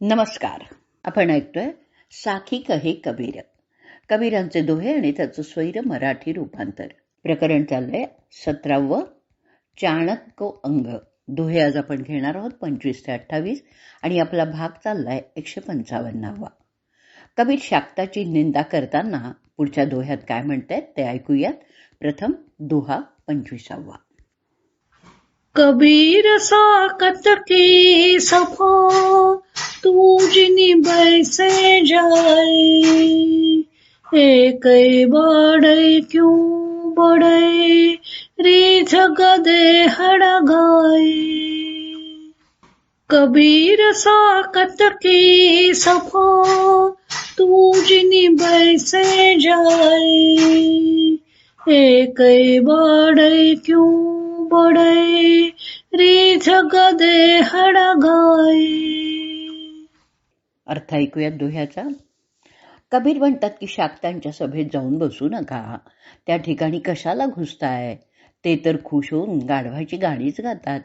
नमस्कार. आपण ऐकतोय साखी कहे कबीर. कबीरांचे दोहे आणि त्याचं स्वैर मराठी रूपांतर. प्रकरण चाललंय सतरावं चाणक्य अंग. दोहे आज आपण घेणार आहोत पंचवीस ते अठ्ठावीस आणि आपला भाग चाललाय एकशे पंचावन्नावा. कबीर शाक्ताची निंदा करताना पुढच्या दोह्यात काय म्हणतायत ते ऐकूयात. प्रथम दोहा पंचवीसावा. कबीर साकत की सफो तू जिनी बैसे जाए एक बड़े क्यों बड़े? रीछ गदे हड़गाई कबीर साकत की सफा तू जिनी बैसे जाए एक बड़े क्यों बड़े? रीछ गदे हड़गाई अर्थ ऐकूयात दोह्याचा. कबीर म्हणतात की शाक्तांच्या सभेत जाऊन बसू नका. त्या ठिकाणी कशाला घुसताय? ते तर खुश होऊन गाढवाची गाणीच गातात.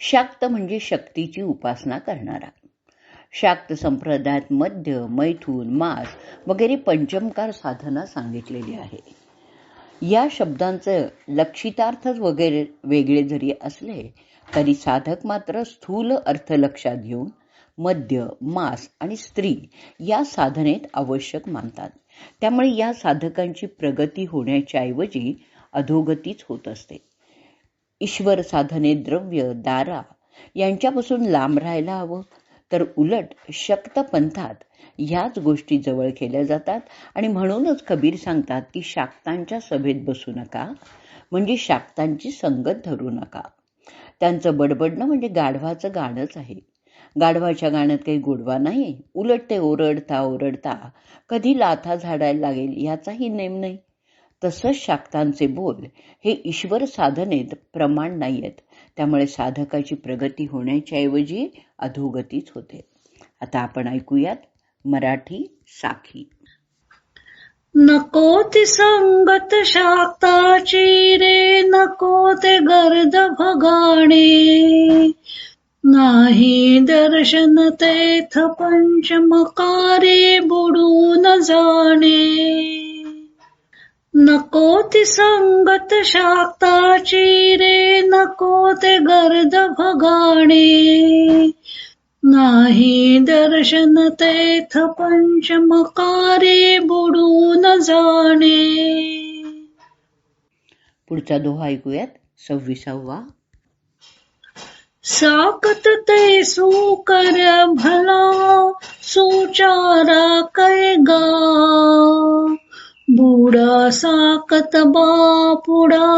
शाक्त म्हणजे शक्तीची उपासना करणारा. शाक्त संप्रदायात मध्य मैथून मास वगैरे पंचमकार साधना सांगितलेली आहे. या शब्दांचं लक्षितार्थच वगैरे वेगळे जरी असले तरी साधक मात्र स्थूल अर्थ लक्षात घेऊन मद्य मास आणि स्त्री या साधनेत आवश्यक मानतात. त्यामुळे या साधकांची प्रगती होण्याच्या ऐवजी अधोगतीच होत असते. ईश्वर साधने द्रव्य दारा यांच्यापासून लांब राहायला हवं. तर उलट शक्त पंथात ह्याच गोष्टी जवळ केल्या जातात आणि म्हणूनच कबीर सांगतात की शाक्तांच्या सभेत बसू नका म्हणजे शाक्तांची संगत धरू नका. त्यांचं बडबडणं म्हणजे गाढवाचं गाणंच आहे. गाढवाच्या गाण्यात काही गोडवा नाही उलट ते ओरडता ओरडता कधी लाथा झाडायला लागेल याचाही नेम नाही. तसंच शाक्तांचे बोल हे ईश्वर साधनेत प्रमाण नाही आहेत त्यामुळे साधकाची प्रगती होण्याच्या ऐवजी अधोगतीच होते. आता आपण ऐकूयात मराठी साखी. नको ती संगत शाक्ताची रे नको ते गर्द भगाणे. नाही दर्शन तेथ पंचमकारे बुडून जाणे. नको ती संगत शाक्ताची रे नको ते गर्द भगाणे. नाही दर्शन तेथ पंचमकारे बुडून जाणे. पुढचा दोहा ऐकूयात. सव्वीसावा साकत ते सुकर भला सुचारा कैगा बुडा साकत बापुडा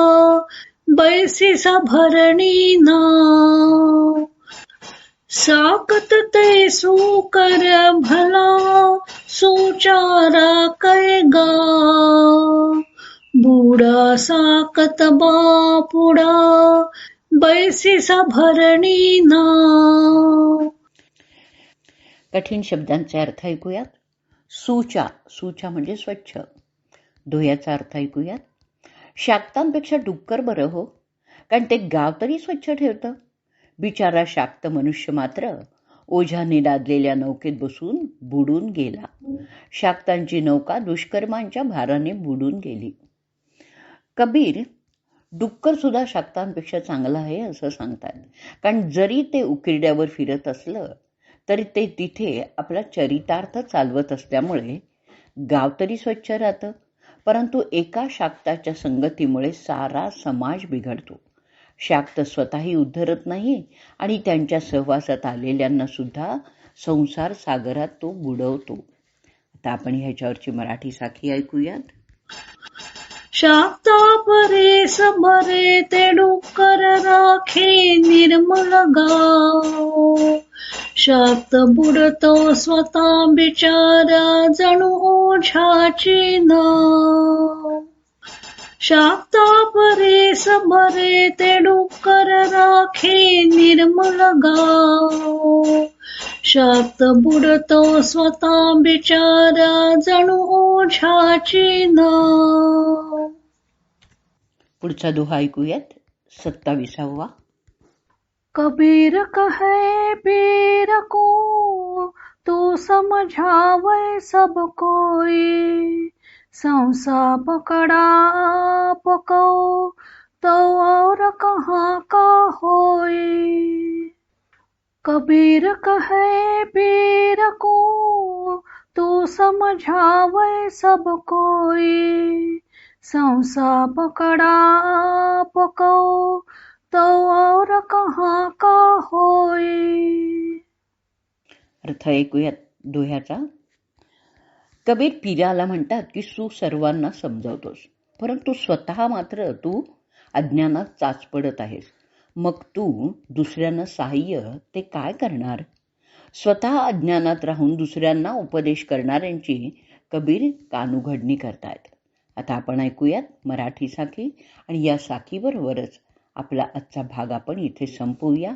बैसी भरणी ना। साकत ते सुकर भला सुचारा कैगा बुडा साकत बापुडा बैसीसा भरणी ना. कठीण शब्दांचे अर्थ ऐकूयात. सुचा सुचा म्हणजे स्वच्छ. धुयाचा अर्थ ऐकूयात. शाक्तांपेक्षा डुक्कर बरं हो कारण ते गाव तरी स्वच्छ ठेवतं. बिचारा शाक्त मनुष्य मात्र ओझ्याने लादलेल्या नौकेत बसून बुडून गेला. शाक्तांची नौका दुष्कर्मांच्या भाराने बुडून गेली. कबीर डुक्करसुद्धा शाक्तांपेक्षा चांगलं आहे असं सांगतात. कारण जरी ते उकिरड्यावर फिरत असलं तरी ते तिथे आपला चरितार्थ चालवत असल्यामुळे गाव तरी स्वच्छ राहतं. परंतु एका शाक्ताच्या संगतीमुळे सारा समाज बिघडतो. शाक्त स्वतःही उद्धरत नाही आणि त्यांच्या सहवासात आलेल्यांना सुद्धा संसार सागरात तो बुडवतो. आता आपण ह्याच्यावरची मराठी साखी ऐकूयात. शाक्ता समरे ते डुक्कर राखे निर्मल गाव. शाक्त बुडतो स्वतः बिचारा जणू ओझाची नाव. शाक्ता परे बरे ते डुक्कर राखे निर्मल गाव. शाक्त बुडतो स्वतः बिचारा जणू ओझाची ना पुढचा दोहा ऐकूयात. सत्ताविसावा. कबीर कहे पीर को समझावे सब कोई। संसा पकड़ा पको तो और कहाँ का होई। कबीर कहे पीर को, तू समझावे सब कोई। संसा पकड़ा पकौ तो और कहा का होय अर्थ ऐकूयात दोह्याचा कबीर पिराला म्हणतात की तू सर्वांना समजावतोस परंतु स्वतः मात्र तू अज्ञानात चाच पडत आहेस. मग तू दुसऱ्यांना सहाय्य ते काय करणार? स्वतः अज्ञानात राहून दुसऱ्यांना उपदेश करणाऱ्यांची कबीर कानुघडणी करतायत. आता आपण ऐकूयात मराठी साखी आणि या साखीबरोबरच आपला आजचा भाग आपण इथे संपवूया.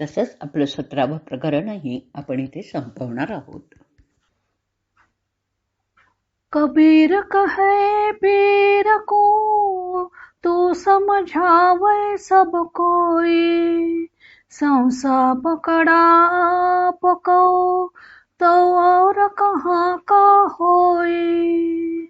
तसंच आपलं सतरावं प्रकरणही आपण इथे संपवणार आहोत. कबीर कहे पीर को तो समझावे सब कोई। संसा पकड़ा पको तो और कहाँ का होई।